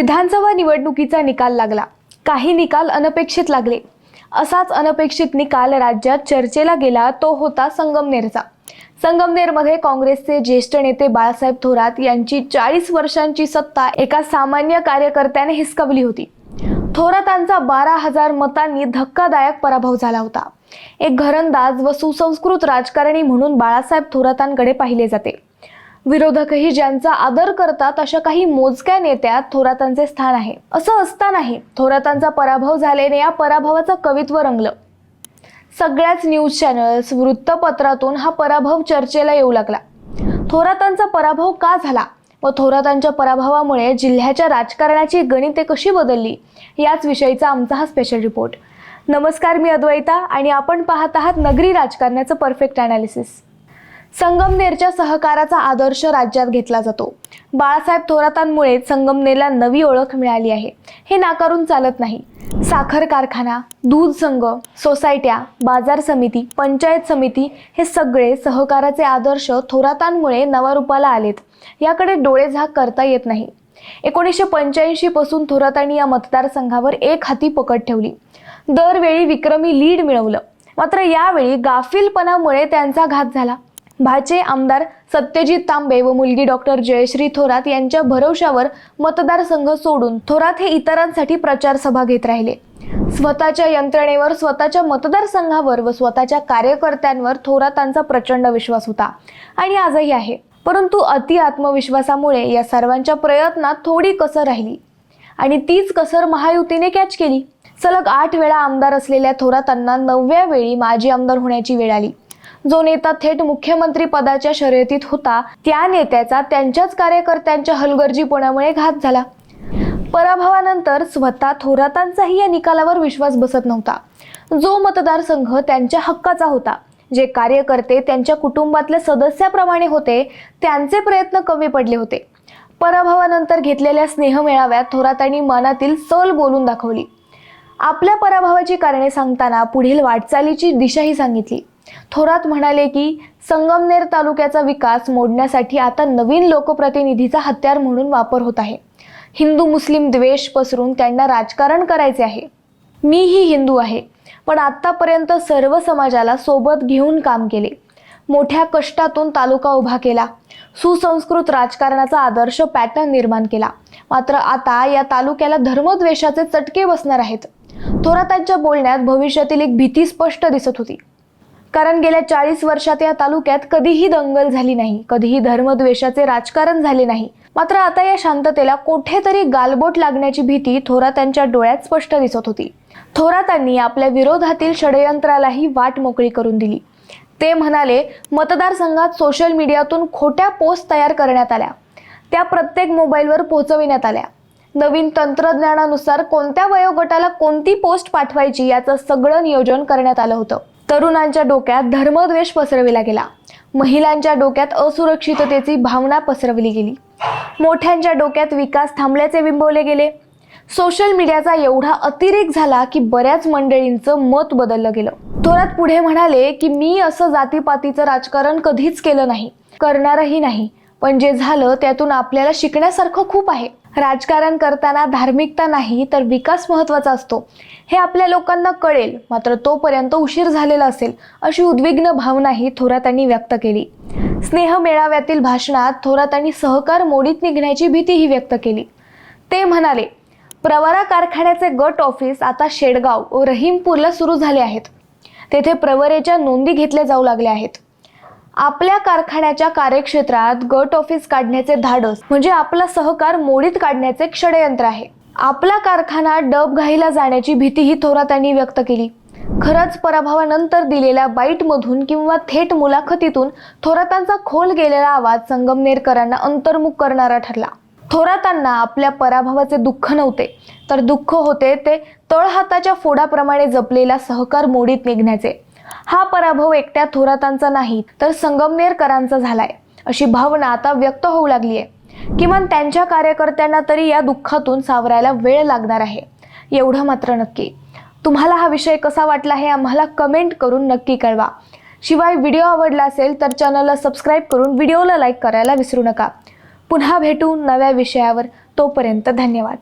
विधानसभा निवडणुकीचा निकाल लागला. काही निकाल अनपेक्षित लागले. असाच अनपेक्षित निकाल राज्यात चर्चेला गेला तो होता संगमनेरचा. संगमनेरमध्ये काँग्रेसचे ज्येष्ठ नेते बाळासाहेब थोरात यांची चाळीस वर्षांची सत्ता एका सामान्य कार्यकर्त्याने हिसकवली होती. थोरातांचा बारा हजार मतांनी धक्कादायक पराभव झाला होता. एक घरंदाज व सुसंस्कृत राजकारणी म्हणून बाळासाहेब थोरातांकडे पाहिले जाते. विरोधकही ज्यांचा आदर करतात अशा काही मोजक्या नेत्यात थोरातांचे स्थान आहे. असं असतानाही थोरातांचा पराभव झाल्याने या पराभवाचं कवित्व रंगलं. सगळ्याच न्यूज चॅनल्स वृत्तपत्रातून हा पराभव चर्चेला येऊ लागला. थोरातांचा पराभव का झाला? व थोरातांच्या पराभवामुळे जिल्ह्याच्या राजकारणाची गणिते कशी बदलली? याच विषयीचा आमचा हा स्पेशल रिपोर्ट नमस्कार मी अद्वैता आणि आपण पाहत आहात नगरी राजकारणाचं परफेक्ट अनालिसिस संगमनेरच्या सहकाराचा आदर्श राज्यात घेतला जातो. बाळासाहेब थोरातांमुळे संगमनेरला नवी ओळख मिळाली आहे. हे नाकारून चालत नाही. साखर कारखाना दूध संघ सोसायट्या बाजार समिती पंचायत समिती हे सगळे सहकाराचे आदर्श थोरातांमुळे नवा रूपाला आलेत. याकडे डोळेझाक करता येत नाही. एकोणीसशे पंच्याऐंशी पासून थोरातांनी या मतदारसंघावर एक हाती पकड ठेवली. दरवेळी विक्रमी लीड मिळवलं. मात्र यावेळी गाफीलपणामुळे त्यांचा घात झाला. भाचे आमदार सत्यजित तांबे व मुलगी डॉक्टर जयश्री थोरात यांच्या भरवशावर मतदारसंघ सोडून थोरात हे इतरांसाठी प्रचार सभा घेत राहिले. स्वतःच्या यंत्रणेवर स्वतःच्या मतदारसंघावर व स्वतःच्या कार्यकर्त्यांवर थोरातांचा प्रचंड विश्वास होता आणि आजही आहे. परंतु अति आत्मविश्वासामुळे या सर्वांच्या प्रयत्नात थोडी कसर राहिली आणि तीच कसर महायुतीने कॅच केली. सलग आठ वेळा आमदार असलेल्या थोरातांना नवव्या वेळी माजी आमदार होण्याची वेळ आली. जो नेता थेट मुख्यमंत्री पदाच्या शर्यतीत होता त्या नेत्याचा त्यांच्याच कार्यकर्त्यांच्या हलगर्जीपणामुळे घात झाला. पराभवानंतर स्वतः थोरातांचाही या निकालावर विश्वास बसत नव्हता. जो मतदारसंघ त्यांच्या हक्काचा होता जे कार्यकर्ते त्यांच्या कुटुंबातल्या सदस्याप्रमाणे होते त्यांचे प्रयत्न कमी पडले होते. पराभवानंतर घेतलेल्या स्नेहमेळाव्यात थोरातांनी मनातील सल बोलून दाखवली. आपल्या पराभवाची कारणे सांगताना पुढील वाटचालीची दिशाही सांगितली. थोरात म्हणाले की संगमनेर तालुक्याचा विकास मोडण्यासाठी आता नवीन लोकप्रतिनिधीचा हत्यार म्हणून वापर होत आहे. हिंदू मुस्लिम द्वेष पसरून त्यांना राजकारण करायचे आहे. मीही हिंदू आहे पण आत्तापर्यंत सर्व समाजाला सोबत घेऊन काम केले. मोठ्या कष्टातून तालुका उभा केला. सुसंस्कृत राजकारणाचा आदर्श पॅटर्न निर्माण केला. मात्र आता या तालुक्याला धर्मद्वेषाचे चटके बसणार आहेत. थोरातांच्या बोलण्यात भविष्यातील एक भीती स्पष्ट दिसत होती. कारण गेल्या चाळीस वर्षात या तालुक्यात कधीही दंगल झाली नाही कधीही धर्मद्वेषाचे राजकारण झाले नाही. मात्र आता या शांततेला कोठेतरी गालबोट लागण्याची भीती थोरातांच्या डोळ्यात स्पष्ट दिसत होती. थोरातांनी आपल्या विरोधातील षडयंत्रालाही वाट मोकळी करून दिली. ते म्हणाले मतदारसंघात सोशल मीडियातून खोट्या पोस्ट तयार करण्यात आल्या. त्या प्रत्येक मोबाईलवर पोहोचविण्यात आल्या. नवीन तंत्रज्ञानानुसार कोणत्या वयोगटाला कोणती पोस्ट पाठवायची याचं सगळं नियोजन करण्यात आलं होतं. तरुणांच्या डोक्यात धर्मद्वेष पसरविला गेला. महिलांच्या डोक्यात असुरक्षिततेची भावना पसरवली गेली. मोठ्यांच्या डोक्यात विकास थांबल्याचे बिंबवले गेले. सोशल मीडियाचा एवढा अतिरेक झाला की बऱ्याच मंडळींचं मत बदललं गेलं. थोरात पुढे म्हणाले की मी असं जातीपातीचं राजकारण कधीच केलं नाही करणारही नाही. पण जे झालं त्यातून आपल्याला शिकण्यासारखं खूप आहे. राजकारण करताना धार्मिकता नाही तर विकास महत्त्वाचा असतो. हे आपल्या लोकांना कळेल मात्र तोपर्यंत उशीर झालेला असेल अशी उद्विग्न भावनाही थोरातांनी व्यक्त केली. स्नेह मेळाव्यातील भाषणात थोरातांनी सहकार मोडीत निघण्याची भीतीही व्यक्त केली. ते म्हणाले प्रवरा कारखान्याचे गट ऑफिस आता शेडगाव व रहीमपूरला सुरू झाले आहेत. तेथे प्रवरेच्या नोंदी घेतल्या जाऊ लागल्या आहेत. आपल्या कारखान्याच्या कार्यक्षेत्रात गट ऑफिस काढण्याचे धाडस म्हणजे आपला सहकार मोडीत काढण्याचे षडयंत्र आहे. आपला कारखाना डब घाईला जाण्याची भीतीही थोरातांनी व्यक्त केली. खरंच पराभवानंतर दिलेल्या बाईटमधून किंवा थेट मुलाखतीतून थोरातांचा खोल गेलेला आवाज संगमनेरकरांना अंतर्मुख करणारा ठरला. थोरातांना आपल्या पराभवाचे दुःख नव्हते तर दुःख होते ते तळहाताच्या फोडाप्रमाणे जपलेला सहकार मोडीत निघण्याचे. हा पराभव एकट्या थोरातांचा नाही तर संगमनेरकरांचा झालाय. अशी भावना आता व्यक्त होऊ लागली आहे. किमान त्यांच्या कार्यकर्त्यांना तरी या दुःखातून सावरायला वेळ लागणार आहे. एवढं मात्र नक्की. तुम्हाला हा विषय कसा वाटला हे आम्हाला कमेंट करून नक्की कळवा. शिवाय व्हिडिओ आवडला असेल तर चॅनलला सबस्क्राईब करून व्हिडिओला लाईक करायला विसरू नका. पुन्हा भेटू नव्या विषयावर. तोपर्यंत धन्यवाद.